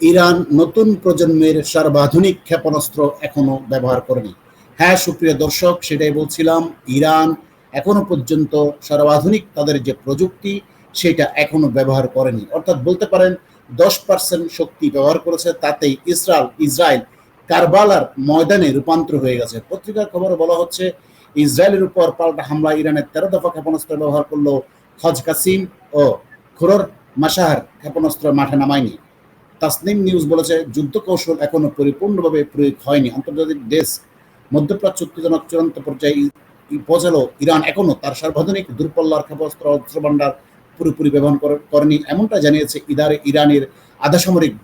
Iran নতুন প্রজন্মের সর্বাধুনিক ক্ষেপণাস্ত্র এখনও ব্যবহার করেনি। হ্যাঁ সুপ্রিয় দর্শক, সেটাই বলছিলাম, ইরান এখনও পর্যন্ত সর্বাধুনিক তাদের যে প্রযুক্তি, সেটা এখনও ব্যবহার করেনি। অর্থাৎ বলতে পারেন, দশ পার্সেন্ট শক্তি ব্যবহার করেছে, তাতেই ইসরায়েল ইসরায়েল কারবালার ময়দানে রূপান্তর হয়ে গেছে। পত্রিকার খবরে বলা হচ্ছে, ইসরায়েলের উপর পাল্টা হামলা ইরানের তেরো দফা ক্ষেপণাস্ত্র ব্যবহার করল হজ কাসিম ও খুরর মাসাহার ক্ষেপণাস্ত্র মাঠে নামায়নি। তাসনিম নিউজ বলেছে যুদ্ধ কৌশল এখনও পরিপূর্ণভাবে প্রয়োগ হয়নি। আন্তর্জাতিক ডেস্ক মধ্যপ্রাচ্য উত্তেজনক চূড়ান্ত পর্যায়ে পৌঁছালো ইরান এখনও তার সর্বাধুনিক দূরপাল্লার অস্ত্র ভান্ডার পুরোপুরি ব্যবহার করে- করেনি। এমনটা জানিয়েছে ইদারে, ইরানের আধাসামরিক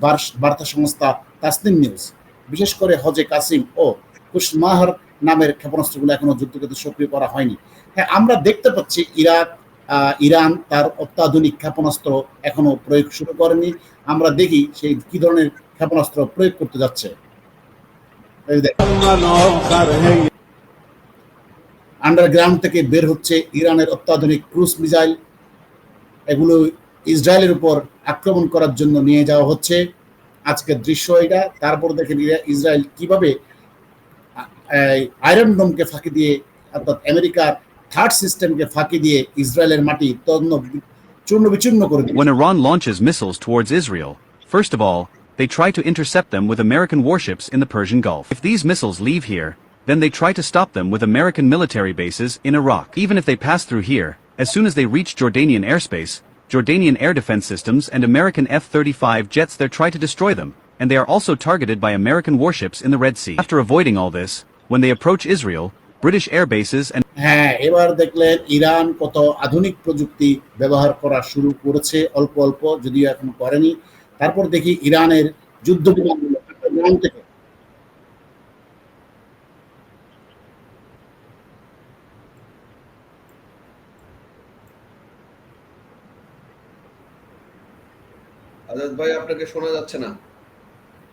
বার্তা সংস্থা তাসনিম নিউজ। বিশেষ করে হজে কাসিম ও কুশমাহার নামের ক্ষেপণাস্ত্রগুলো এখনও যুদ্ধক্ষেত্রে সক্রিয় করা হয়নি। হ্যাঁ আমরা দেখতে পাচ্ছি ইরাক ইরান তার অত্যাধুনিক ক্ষেপণাস্ত্র এখনও প্রয়োগ শুরু করেনি। আমরা দেখি সেই কি ধরনের ক্ষেপণাস্ত্র প্রয়োগ করতে যাচ্ছে। আন্ডারগ্রাউন্ড থেকে বের হচ্ছে ইরানের অত্যাধুনিক ক্রুজ মিসাইল। এগুলো ইসরায়েলের উপর আক্রমণ করার জন্য নিয়ে যাওয়া হচ্ছে। আজকের দৃশ্য এটা। তারপর দেখেন ইসরায়েল কীভাবে আয়রন ডোমকে ফাঁকি দিয়ে, অর্থাৎ আমেরিকার থার্ড সিস্টেমকে ফাঁকি দিয়ে ইসরায়েলের মাটি তন্ন চূর্ণ বিচূর্ণ করে দিল When Iran launches missiles towards Israel, first of all, they try to intercept them with American warships in the Persian Gulf. If these missiles leave here, then they try to stop them with American military bases in Iraq. Even if they pass through here, as soon as they reach Jordanian airspace, Jordanian air defense systems and American F-35 jets there try to destroy them, and they are also targeted by American warships in the Red Sea. After avoiding all this, when they approach Israel, British air bases and হ্যাঁ এবার দেখলেন Iran কত আধুনিক প্রযুক্তি ব্যবহার করা শুরু করেছে অল্প অল্প যদিও এখন করেনি। তারপর দেখি ইরানের যুদ্ধ বিমানগুলো থেকে। আজাদ ভাই আপনাকে শোনা যাচ্ছে না।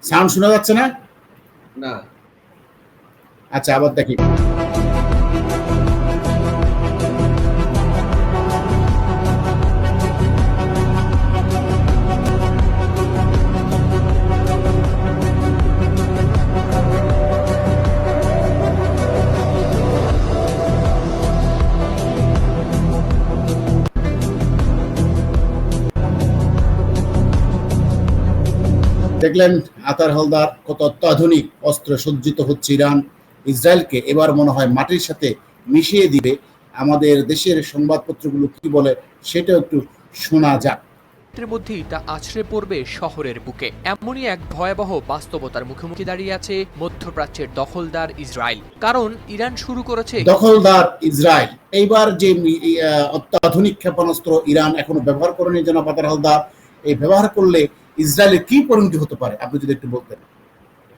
সাউন্ড শোনা যাচ্ছে না? না। আচ্ছা আবার দেখি। দেখলেন আতার হালদার কত অত্যাধুনিক অস্ত্র সজ্জিত হচ্ছে ইরান। ইসরায়েলকে এবার মনে হয় মাটির সাথে মিশিয়ে দিবে। আমাদের দেশের সংবাদপত্রগুলো কি বলে সেটা একটু শোনা যাক। মুহূর্তের মধ্যেই তা আছড়ে পড়বে শহরের বুকে। এমনই এক ভয়াবহ বাস্তবতার মুখোমুখি দাঁড়িয়ে আছে মধ্যপ্রাচ্যের দখলদার ইসরায়েল। কারণ ইরান শুরু করেছে দখলদার ইসরায়েল। এইবার যে অত্যাধুনিক ক্ষেপণাস্ত্র ইরান এখনও ব্যবহার করেনি যেন আতার হালদার এই ব্যবহার করলে ইসরায়েলের কি পরিণতি হতে পারে? আপনি যদি একটু বলতেন।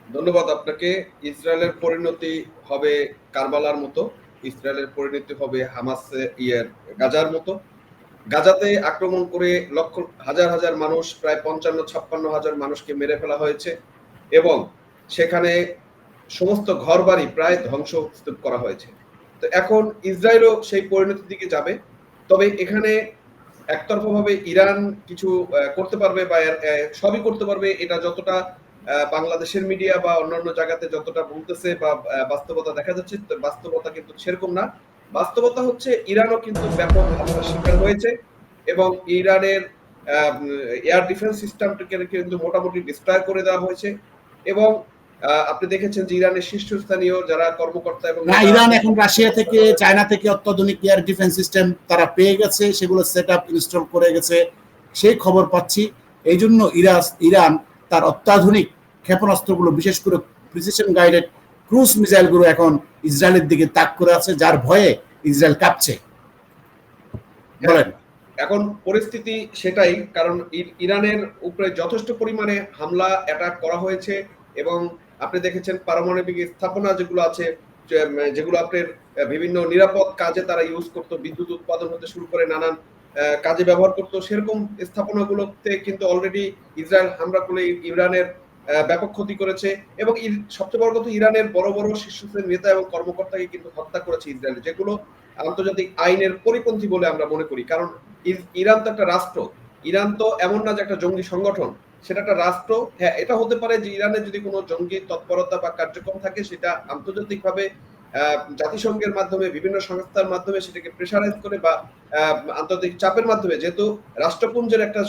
ধন্যবাদ আপনাকে। ইসরায়েলের পরিণতি হবে কারবালার মতো। ইসরায়েলের পরিণতি হবে হামাস ইয়ের গাজার মতো। গাজাতে আক্রমণ করে লক্ষ, হাজার হাজার মানুষ, প্রায় পঞ্চান্ন, ছাপ্পান্ন হাজার মানুষকে মেরে ফেলা হয়েছে এবং সেখানে সমস্ত ঘরবাড়ি প্রায় ধ্বংস স্তূপ করা হয়েছে। তো এখন ইসরায়েলও সেই পরিণতির দিকে যাবে। তবে এখানে একতরফাভাবে ইরান কিছু করতে পারবে বা সবই করতে পারবে, এটা যতটা বাংলাদেশের মিডিয়া বা অন্যান্য জায়গাতে যতটা বলতেছে বা বাস্তবতা দেখা যাচ্ছে বাস্তবতা কিন্তু সেরকম না। বাস্তবতা হচ্ছে ইরানও কিন্তু ব্যাপক হামলার শিকার হয়েছে এবং ইরানের এয়ার ডিফেন্স সিস্টেমটাকে কিন্তু মোটামুটি ডিস্ট্রয় করে দেওয়া হয়েছে এবং আপনি দেখেছেন যে ইরানের শীর্ষস্থানীয় যারা কর্মকর্তা এবং না ইরান এখন রাশিয়া থেকে চায়না থেকে অত্যাধুনিক এয়ার ডিফেন্স সিস্টেম তারা পেয়ে গেছে সেগুলো সেট আপ ইনস্টল করে গেছে সেই খবর পাচ্ছি। এই জন্য ইরাস ইরান তার অত্যাধুনিক ক্ষেপণাস্ত্রগুলো বিশেষ করে প্রিসিশন গাইডেড ক্রুজ মিসাইলগুলো এখন ইসরায়েলের দিকে তাক করে আছে যার ভয়ে ইসরায়েল কাঁপছে। বলেন। এখন পরিস্থিতি সেটাই কারণ ইরানের উপরে যথেষ্ট পরিমাণে হামলা অ্যাটাক করা হয়েছে এবং আপনি দেখেছেন পারমাণবিক স্থাপনা যেগুলো আছে যেগুলো আপনার বিভিন্ন নিরাপদ কাজে তারা ইউজ করতো, বিদ্যুৎ উৎপাদন হতে শুরু করে নানান কাজে ব্যবহার করতো, সেরকম স্থাপনাগুলোতে কিন্তু অলরেডি ইসরায়েল হামলা করে ইরানের ব্যাপক ক্ষতি করেছে এবং সবচেয়ে বড় কথা ইরানের বড় বড় শীর্ষস্থানীয় নেতা এবং কর্মকর্তাকে কিন্তু হত্যা করেছে ইসরায়েল, যেগুলো আন্তর্জাতিক আইনের পরিপন্থী বলে আমরা মনে করি। কারণ ইরান তো একটা রাষ্ট্র, ইরান তো এমন না যে একটা জঙ্গি সংগঠন সেটা একটা রাষ্ট্র। হ্যাঁ এটা হতে পারে যে ইরানে যদি কোনো জঙ্গি তৎপরতা বা কার্যক্রম থাকে, সেটা আন্তর্জাতিকভাবে জাতিসংঘের মাধ্যমে, বিভিন্ন সংস্থার মাধ্যমে সেটাকে প্রেশারাইজ করে বা আন্তর্জাতিক চাপের মাধ্যমে, যেহেতু রাষ্ট্রপুঞ্জের একটা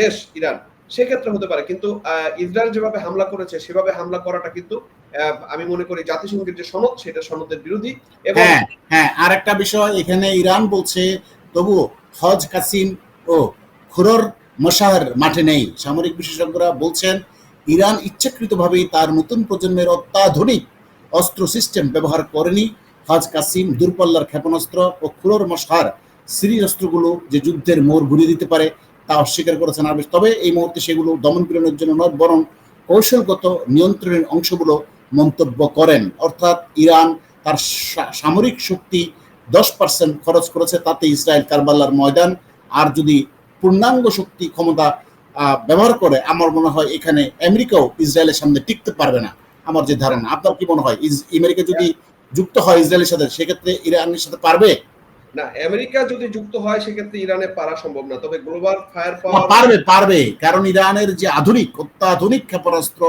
দেশ ইরান, সেক্ষেত্রে হতে পারে। কিন্তু ইসরায়েল যেভাবে হামলা করেছে, সেভাবে হামলা করাটা কিন্তু আমি মনে করি জাতিসংঘের যে সনদ, সেটা সনদের বিরোধী এবং হ্যাঁ হ্যাঁ আর একটা বিষয় এখানে ইরান বলছে তবু হজ কাসিম ও খুরর মশাহের মাঠে নেই। সামরিক বিশেষজ্ঞরা বলছেন, ইরান ইচ্ছাকৃতভাবেই তার নতুন প্রজন্মের অত্যাধুনিক অস্ত্র সিস্টেম ব্যবহার করেনি। হজ কাসিম, দূরপাল্লার ক্ষেপণাস্ত্র ও খুরর মশার সিরিজ অস্ত্রগুলো যে যুদ্ধের মোড় ঘুরিয়ে দিতে পারে, তা অস্বীকার করেছেন আবেশ তবে এই মুহূর্তে সেগুলো দমন পীড়নের জন্য নয়, বরং কৌশলগত নিয়ন্ত্রণের অংশগুলো মন্তব্য করেন। অর্থাৎ ইরান তার সামরিক শক্তি দশ পার্সেন্ট খরচ করেছে, তাতে ইসরায়েল কারবাল্লার ময়দান। আর যদি পূর্ণাঙ্গ শক্তি ক্ষমতা ব্যবহার করে আমার মনে হয় এখানে আমেরিকাও ইসরায়েলের সামনে টিকতে পারবে না আমার যে ধারণা। আপনার কি মনে হয়? আমেরিকা যদি যুক্ত হয় ইসরায়েলের সাথে সেক্ষেত্রে ইরানের সাথে পারবে? না আমেরিকা যদি যুক্ত হয় সেক্ষেত্রে ইরানে পারা সম্ভব না। তবে গ্লোবাল ফায়ার পাওয়ার পারবে পারবে। কারণ ইরানের যে আধুনিক অত্যাধুনিক ক্ষেপণাস্ত্র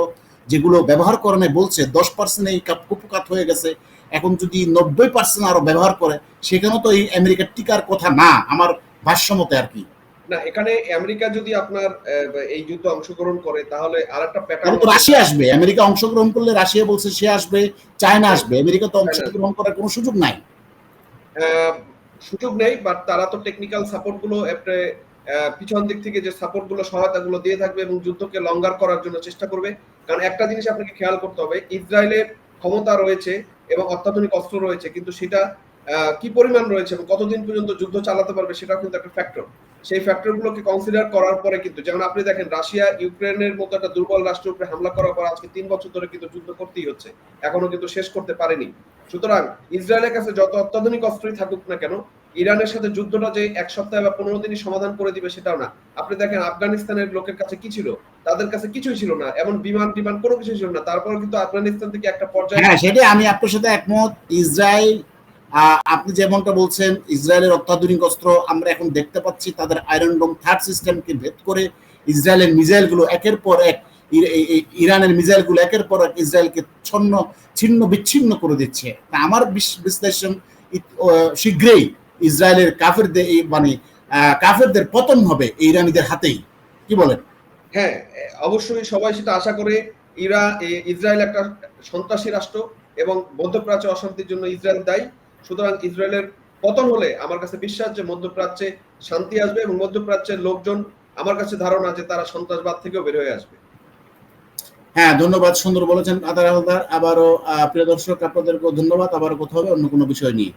যেগুলো ব্যবহার করে বলছে দশ পার্সেন্ট এই কাপ কুপকাত হয়ে গেছে। এখন যদি নব্বই পার্সেন্ট আরও ব্যবহার করে সেখানেও তো এই আমেরিকার টিকার কথা না আমার ভাষ্যমতে আর কি। না এখানে আমেরিকা যদি আপনার এই যুদ্ধে অংশগ্রহণ করে তাহলে আর একটা প্যাটার্ন রাশিয়া আসবে। আমেরিকা অংশগ্রহণ করলে রাশিয়া বলছে সে আসবে চায়না আসবে। আমেরিকা তো অংশগ্রহণ করার কোনো সুযোগ নাই। সুযোগ নেই বাট তারা তো টেকনিক্যাল সাপোর্টগুলো পিছন দিক থেকে যে সাপোর্টগুলো সহায়তা গুলো দিয়ে থাকবে এবং যুদ্ধকে লঙ্গার করার জন্য চেষ্টা করবে। কারণ একটা জিনিস আপনাকে খেয়াল করতে হবে ইসরায়েলের ক্ষমতা রয়েছে এবং অত্যাধুনিক অস্ত্র রয়েছে কিন্তু সেটা আহ, কি পরিমাণ রয়েছে এবং কতদিন পর্যন্ত যুদ্ধ চালাতে পারবে সেটাও কিন্তু একটা ফ্যাক্টর সেই ফ্যাক্টর গুলোকে কনসিডার করার পরে কিন্তু, যেমন আপনি দেখেন, রাশিয়া ইউক্রেনের মতো একটা দুর্বল রাষ্ট্রের উপরে হামলা করার পর আজকে তিন বছর ধরে কিন্তু যুদ্ধ করতেই হচ্ছে। এখনও কিন্তু শেষ করতে পারেনি। সুতরাং ইসরায়েলের কাছে যত অত্যাধুনিক অস্ত্রই থাকুক না কেন, ইরানের সাথে যুদ্ধটা যে এক সপ্তাহে বা পনেরো দিনই সমাধান করে দিবে সেটাও না। আপনি দেখেন, আফগানিস্তানের লোকের কাছে কি ছিল? তাদের কাছে কিছুই ছিল না। এমন বিমান বিমান কোনো কিছু ছিল না। তারপর কিন্তু আফগানিস্তান থেকে একটা পর্যায়ে হ্যাঁ সেটাই আমি আপনার সাথে একমত। ইসরায়েল আপনি যেমনটা বলছেন, ইসরায়েলের অত্যাধুনিক অস্ত্র আমরা এখন দেখতে পাচ্ছি, তাদের আয়রন ডোম থার্ড সিস্টেমকে ভেদ করে ইসরায়েলের মিসাইলগুলো একের পর এক ইরানের মিসাইলগুলো একের পর এক ইসরায়েলকে ছন্ন, ছিন্ন, বিচ্ছিন্ন করে দিচ্ছে। তা আমার বিশ- বিশ্লেষণ শীঘ্রই ইসরায়েলের কাফেরদের মানে কাফেরদের পতন হবে ইরানিদের হাতেই। কি বলেন? হ্যাঁ অবশ্যই সবাই সেটা আশা করে, ইরা ইসরায়েল একটা সন্ত্রাসী রাষ্ট্র এবং মধ্যপ্রাচ্য অশান্তির জন্য ইসরায়েল দায়ী। সুতরাং ইসরায়েলের পতন হলে আমার কাছে বিশ্বাস যে মধ্যপ্রাচ্যে শান্তি আসবে এবং মধ্যপ্রাচ্যের লোকজন আমার কাছে ধারণা যে তারা সন্ত্রাসবাদ থেকেও বের হয়ে আসবে। হ্যাঁ ধন্যবাদ, সুন্দর বলেছেন আদার আদার আবারও প্রিয় দর্শক, আপনাদেরকেও ধন্যবাদ। আবার কথা হবে অন্য কোনো বিষয় নিয়ে।